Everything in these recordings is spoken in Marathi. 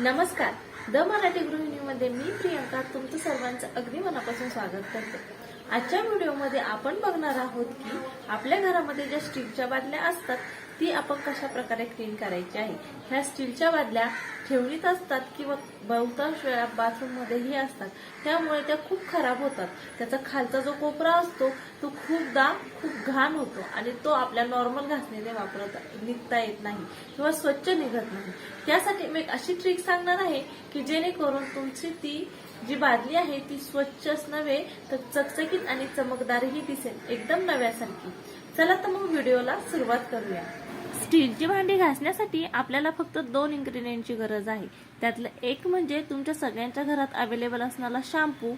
नमस्कार. द मराठी गृहिणीमध्ये मी प्रियंका तुमचं सर्वांचं अगदी मनापासून स्वागत करते. आजच्या व्हिडिओमध्ये आपण बघणार आहोत की आपल्या घरामध्ये ज्या स्टीलच्या बादल्या असतात ती आपण कशा प्रकारे क्लीन करायची आहे? ह्या स्टीलच्या बादल्या ठेवणीत असतात किंवा बहुतांश वेळा बाथरूममध्येही असतात. त्यामुळे त्या खूप खराब होतात. त्याचा खालचा जो कोपरा असतो तो खूपदा खूप घाण होतो आणि तो आपल्या नॉर्मल घासणीने वापरत निघता येत नाही किंवा स्वच्छ निघत नाही. त्यासाठी मी अशी ट्रिक सांगणार आहे की जेणेकरून तुमची ती जी बादली आहे ती स्वच्छच नव्हे तर चकचकीत आणि चमकदारही दिसेल. एकदम नव्यासारखी. चला तर मग व्हिडिओला सुरुवात करूया. स्टीलची भांडी घासण्यासाठी आपल्याला फक्त दोन इन्ग्रेडियंटची गरज आहे. त्यातलं एक म्हणजे तुमच्या सगळ्यांच्या घरात अवेलेबल असणारा शॅम्पू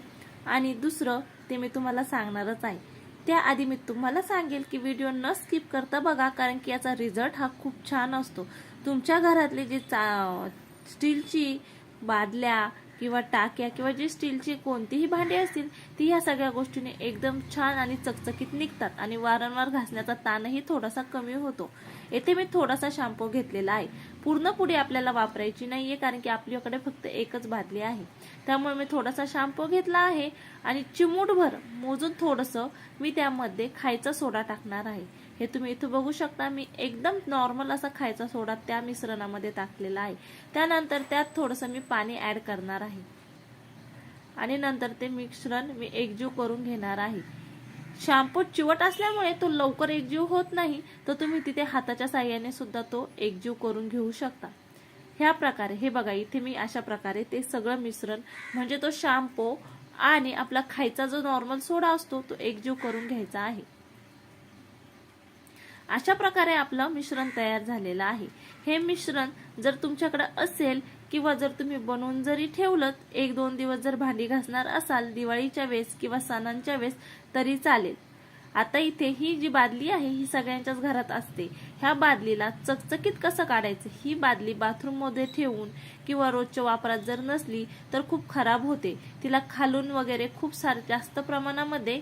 आणि दुसरं ते मी तुम्हाला सांगणारच आहे. त्याआधी मी तुम्हाला सांगेल की व्हिडिओ न स्किप करता बघा कारण की याचा रिझल्ट हा खूप छान असतो. तुमच्या घरातली जी चा स्टीलची बादल्या किंवा टाक्या किंवा जी स्टीलची कोणतीही भांडी असतील ती ह्या सगळ्या गोष्टीने एकदम छान आणि चकचकीत निघतात आणि वारंवार घासण्याचा ताणही थोडासा कमी होतो. येथे मी थोडासा शॅम्पू घेतलेला आहे. पूर्ण पुढे आपल्याला वापरायची नाहीये कारण की आपल्याकडे फक्त एकच बादली आहे. त्यामुळे मी थोडासा शॅम्पू घेतला आहे आणि चिमूटभर मोजून थोडंसं मी त्यामध्ये खायचा सोडा टाकणार आहे. हे तुम्ही इथं बघू शकता मी एकदम नॉर्मल असा खायचा सोडा त्या मिश्रणामध्ये टाकलेला आहे. त्यानंतर त्यात थोडंसं मी पाणी ॲड करणार आहे. आणि नंतर ते मिश्रण मी एकजीव करून घेणार आहे. शॅम्पू चिवट असल्यामुळे तो लवकर एकजीव होत नाही तर तुम्ही तिथे हाताच्या साह्याने सुद्धा तो एकजीव करून घेऊ शकता. ह्या प्रकारे हे बघा इथे मी अशा प्रकारे ते सगळं मिश्रण म्हणजे तो शॅम्पू आणि आपला खायचा जो नॉर्मल सोडा असतो तो एकजीव करून घ्यायचा आहे. अशा प्रकारे आपलं मिश्रण तयार झालेलं आहे. हे मिश्रण जर तुमच्याकडे असेल किंवा जर तुम्ही बनवून जरी ठेवलं एक दोन दिवस जर भांडी घासणार असाल दिवाळीच्या वेळेस किंवा सणांच्या वेळेस तरी चालेल. आता इथे ही जी बादली आहे ही सगळ्यांच्याच घरात असते. ह्या बादलीला चकचकीत कसं काढायचं? ही बादली बाथरूममध्ये ठेवून किंवा रोजच्या वापरात जर नसली तर खूप खराब होते. तिला खालून वगैरे खूप सार जास्त प्रमाणामध्ये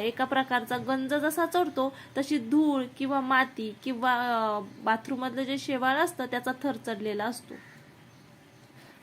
एका प्रकारचा गंज जसा चढतो तशी धूळ किंवा माती किंवा बाथरूममधलं जे शेवाळ असतं त्याचा थर चढलेला असतो.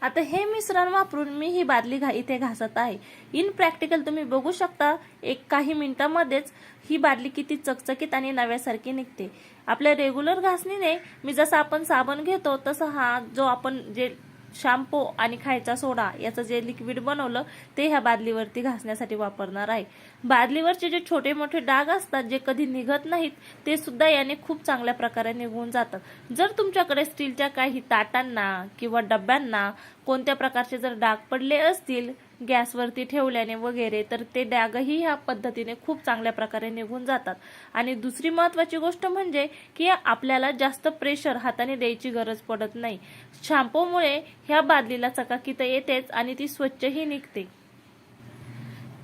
आता हे मिश्रण वापरून मी ही बादली घा इथे घासत आहे. इन प्रॅक्टिकल तुम्ही बघू शकता एक काही मिनिटांमध्येच ही बादली किती चकचकीत आणि नव्यासारखी निघते. आपल्या रेग्युलर घासणीने मी जसं आपण साबण घेतो तसं हा जो आपण जे शॅम्पू आणि खायचा सोडा याचं जे लिक्विड बनवलं ते ह्या बादलीवरती घासण्यासाठी वापरणार आहे. बादलीवरचे जे छोटे मोठे डाग असतात जे कधी निघत नाहीत ते सुद्धा याने खूप चांगल्या प्रकारे निघून जातात. जर तुमच्याकडे स्टीलच्या काही ताटांना किंवा डब्यांना कोणत्या प्रकारचे जर डाग पडले असतील गॅसवरती ठेवल्याने वगैरे तर ते डागही ह्या पद्धतीने खूप चांगल्या प्रकारे निघून जातात. आणि दुसरी महत्वाची गोष्ट म्हणजे की आपल्याला जास्त प्रेशर हाताने द्यायची गरज पडत नाही. शॅम्पूमुळे ह्या बादलीला चकाकी तर येतेच आणि ती स्वच्छही निघते.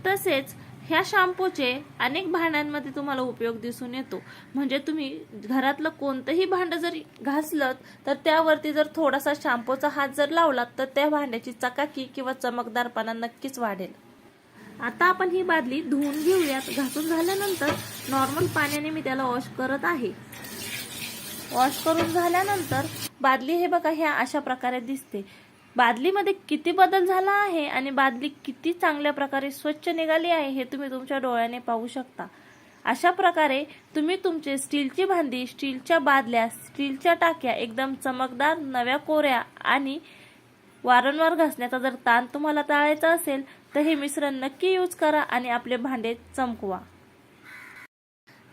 तसेच ह्या शॅम्पूचे अनेक भांड्यांमध्ये तुम्हाला उपयोग दिसून येतो. म्हणजे तुम्ही घरातलं कोणतंही भांडं जर घासलं तर त्यावरती जर थोडासा शॅम्पूचा हात जर लावलात तर त्या भांड्याची चकाकी किंवा चमकदारपणा नक्कीच वाढेल. आता आपण ही बादली धुवून घेऊयात. घासून झाल्यानंतर नॉर्मल पाण्याने मी त्याला वॉश करत आहे. वॉश करून झाल्यानंतर बादली हे बघा ह्या अशा प्रकारे दिसते. बादलीमध्ये किती बदल झाला आहे आणि बादली किती चांगल्या प्रकारे स्वच्छ निघाली आहे हे तुम्ही तुमच्या डोळ्याने पाहू शकता. अशा प्रकारे तुम्ही तुमचे स्टीलची भांडी स्टीलच्या बादल्या स्टीलच्या टाक्या एकदम चमकदार नव्या कोऱ्या आणि वारंवार घासण्याचा जर ताण तुम्हाला टाळायचा असेल तर हे मिश्रण नक्की यूज करा आणि आपले भांडे चमकवा.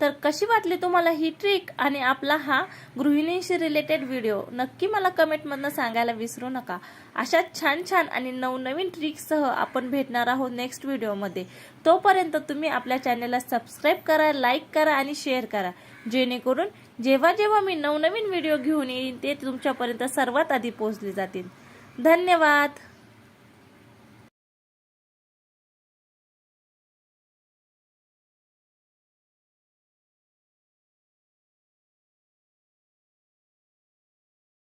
तर कशी वाटली तुम्हाला ही ट्रिक आणि आपला हा गृहिणींशी रिलेटेड व्हिडिओ नक्की मला कमेंटमधनं सांगायला विसरू नका. अशा छान छान आणि नवनवीन ट्रिकसह आपण भेटणार आहोत नेक्स्ट व्हिडिओमध्ये तोपर्यंत तुम्ही आपल्या चॅनलला सबस्क्राईब करा लाईक करा आणि शेअर करा. जेणेकरून जेव्हा जेव्हा मी नवनवीन व्हिडिओ घेऊन येईन ते तुमच्यापर्यंत सर्वात आधी पोहोचले जातील. धन्यवाद!